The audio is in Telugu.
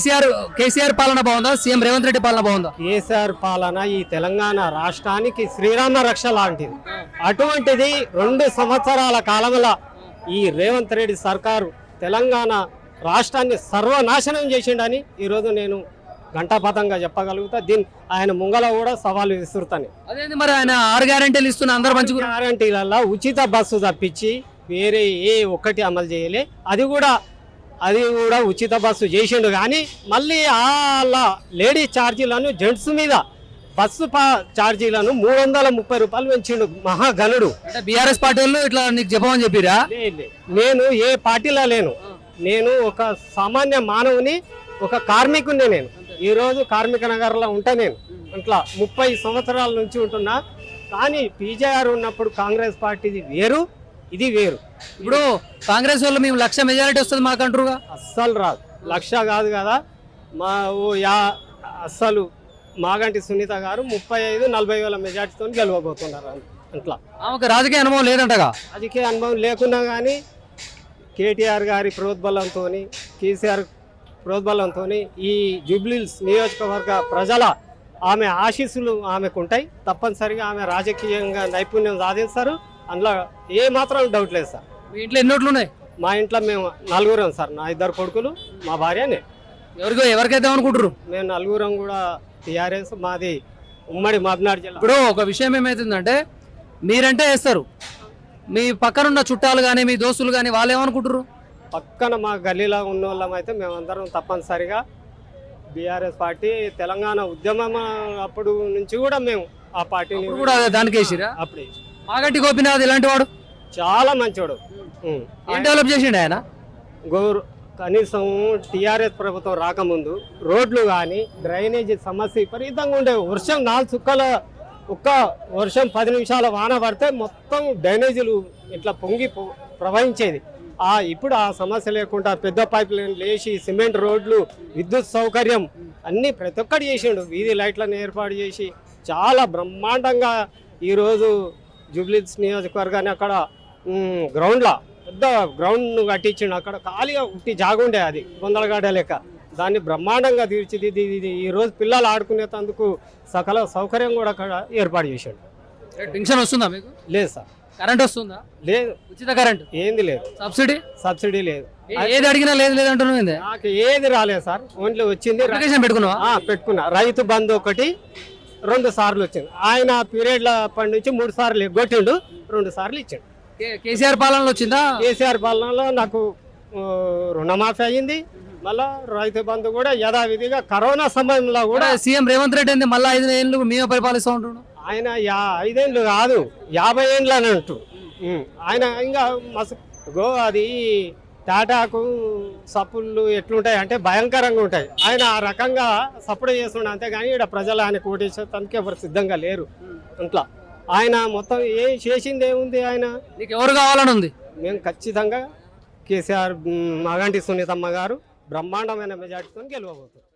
కేసీఆర్ కేసీఆర్ పాలన బాగుందా? సీఎం రేవంత్ రెడ్డి పాలన బాగుందా? కేసీఆర్ పాలన ఈ తెలంగాణ రాష్ట్రానికి శ్రీరామ రక్ష లాంటిది. అటువంటిది రెండు సంవత్సరాల కాలంలో ఈ రేవంత్ రెడ్డి సర్కారు తెలంగాణ రాష్ట్రాన్ని సర్వనాశనం చేసిండని ఈరోజు నేను ఘంటాపథంగా చెప్పగలుగుతా. దీని ఆయన ముంగల కూడా సవాలు విసురుతాను. మరి ఆయన ఆరు గ్యారెంటీలు ఇస్తున్న అందరు మంచిగా గ్యారంటీలలో ఉచిత బస్సు తప్పించి వేరే ఏ ఒక్కటి అమలు చేయలే. అది కూడా అది కూడా ఉచిత బస్సు చేసిండు. కానీ మళ్ళీ వాళ్ళ లేడీ ఛార్జీలను జెంట్స్ మీద బస్సు ఛార్జీలను మూడు వందల ముప్పై రూపాయలు పెంచిండు మహాగనుడు అంటే బీఆర్ఎస్ పార్టీ వాళ్ళు ఇట్లా నీకు చెప్పమని చెప్పిరా. నేను ఏ పార్టీలో లేను. నేను ఒక సామాన్య మానవుని ఒక కార్మికుని నేను. ఈరోజు కార్మిక నగర్లో ఉంటా నేను. అట్లా ముప్పై సంవత్సరాల నుంచి ఉంటున్నా. కానీ పీజేఆర్ ఉన్నప్పుడు కాంగ్రెస్ పార్టీది వేరు. ఇది వేరు. ఇప్పుడు కాంగ్రెస్ వాళ్ళు మేము లక్ష మెజారిటీ వస్తుంది మాకు అంటారుగా? అస్సలు రాదు. లక్ష కాదు కదా. మా ఓ యా అస్సలు మాగంటి సునీత గారు ముప్పై ఐదు నలభై వేల మెజార్టీతో గెలవబోతున్నారు అట్లా. ఆమెకు రాజకీయ అనుభవం లేదంటగా? రాజకీయ అనుభవం లేకున్నా కానీ కేటీఆర్ గారి ప్రోద్బలంతో కేసీఆర్ ప్రోద్బలంతో ఈ జూబ్లీల్స్ నియోజకవర్గ ప్రజల ఆమె ఆశీస్సులు ఆమెకు ఉంటాయి తప్పనిసరిగా ఆమె రాజకీయంగా నైపుణ్యం సాధిస్తారు. అందులో ఏ మాత్రం డౌట్ లేదు సార్. మీ ఇంట్లో ఎన్ని ఓట్లు ఉన్నాయి? మా ఇంట్లో మేము నలుగురం సార్. నా ఇద్దరు కొడుకులు మా భార్యనే ఎవరికో ఎవరికైతే అనుకుంటారు మేము నలుగురం కూడా టీఆర్ఎస్ మాది ఉమ్మడి మబ్నాడు జిల్లా. ఇప్పుడు ఒక విషయం ఏమైతుందంటే మీరంటే వేస్తారు. మీ పక్కనున్న చుట్టాలు కానీ మీ దోస్తులు కానీ వాళ్ళు ఏమనుకుంటారు పక్కన మా గల్లీలో ఉన్న వాళ్ళం అయితే మేమందరం తప్పనిసరిగా బీఆర్ఎస్ పార్టీ తెలంగాణ ఉద్యమం అప్పుడు నుంచి కూడా మేము ఆ పార్టీని ఇప్పుడు కూడా అదే దానికి వేసిరా? అప్పుడే మాగంటి గోపినాథ్ ఇలాంటి వాడు? చాలా. ఏం డెవలప్ చేసిండు ఆయన? గౌరు కనీసం టీఆర్ఎస్ ప్రభుత్వం రాకముందు రోడ్లు కానీ డ్రైనేజీ సమస్య విపరీతంగా ఉండేవి. వర్షం నాలుగు చుక్కల ఒక్క వర్షం పది నిమిషాల వాన పడితే మొత్తం డ్రైనేజీలు ఇట్లా పొంగి ప్రవహించేది. ఆ ఇప్పుడు ఆ సమస్య లేకుండా పెద్ద పైప్ లైన్ లేచి సిమెంట్ రోడ్లు విద్యుత్ సౌకర్యం అన్నీ ప్రతి ఒక్కటి చేసిండు. వీధి లైట్లను ఏర్పాటు చేసి చాలా బ్రహ్మాండంగా ఈరోజు జూబ్లీస్ నియోజకవర్గాన్ని అక్కడ గ్రౌండ్లో పెద్ద గ్రౌండ్ కట్టించిండు. అక్కడ ఖాళీగా ఉట్టి జాగుండే అది గొందలగాడ లెక్క. దాన్ని బ్రహ్మాండంగా తీర్చిదిద్ది ఇది ఈ రోజు పిల్లలు ఆడుకునేందుకు సకల సౌకర్యం కూడా అక్కడ ఏర్పాటు చేశాడు పెన్షన్ వస్తుందా మీకు? లేదు సార్. కరెంట్ వస్తుందా? లేదు. ఉచిత కరెంట్? ఏంది లేదు. సబ్సిడీ? సబ్సిడీ లేదు. ఏది అడిగినా లేదు లేదు అంటున్నావు ఏంది? నాకు ఏది రాలేదు సార్. ఓన్లీ వచ్చింది ఆ, పెట్టుకున్నా. రైతు బంధు ఒకటి రెండు సార్లు వచ్చింది ఆయన పీరియడ్ల పని నుంచి మూడు సార్లు ఎగ్గొట్టిండు రెండు సార్లు ఇచ్చాడు. కేసీఆర్ పాలనలో వచ్చిందా? కేసీఆర్ పాలనలో నాకు రుణమాఫీ అయ్యింది మళ్ళా రైతు బంధు కూడా యథావిధిగా కరోనా సమయంలో కూడా సీఎం రేవంత్ రెడ్డి ఏంది మళ్ళీ ఐదు ఏళ్ళు మేమే పరిపాలిస్తూ ఉంటున్నాం. ఆయన యా ఐదేళ్ళు కాదు యాభై ఏండ్లు అని అంటూ. ఆయన ఇంకా మసు గో అది టాటాకు సప్పుళ్ళు ఎట్లుంటాయి అంటే భయంకరంగా ఉంటాయి. ఆయన ఆ రకంగా సప్పుడు చేస్తుండే అంతేగాని ఇక్కడ ప్రజలు ఆయన కోటేశ్వరానికి ఎవరు సిద్ధంగా లేరు. ఇంట్లో ఆయన మొత్తం ఏం చేసింది ఏముంది ఆయన? నీకు ఎవరు కావాలని ఉంది? మేము ఖచ్చితంగా కేసీఆర్ మాగంటి సునీతమ్మ గారు బ్రహ్మాండమైన మెజార్టీతో గెలవబోతున్నారు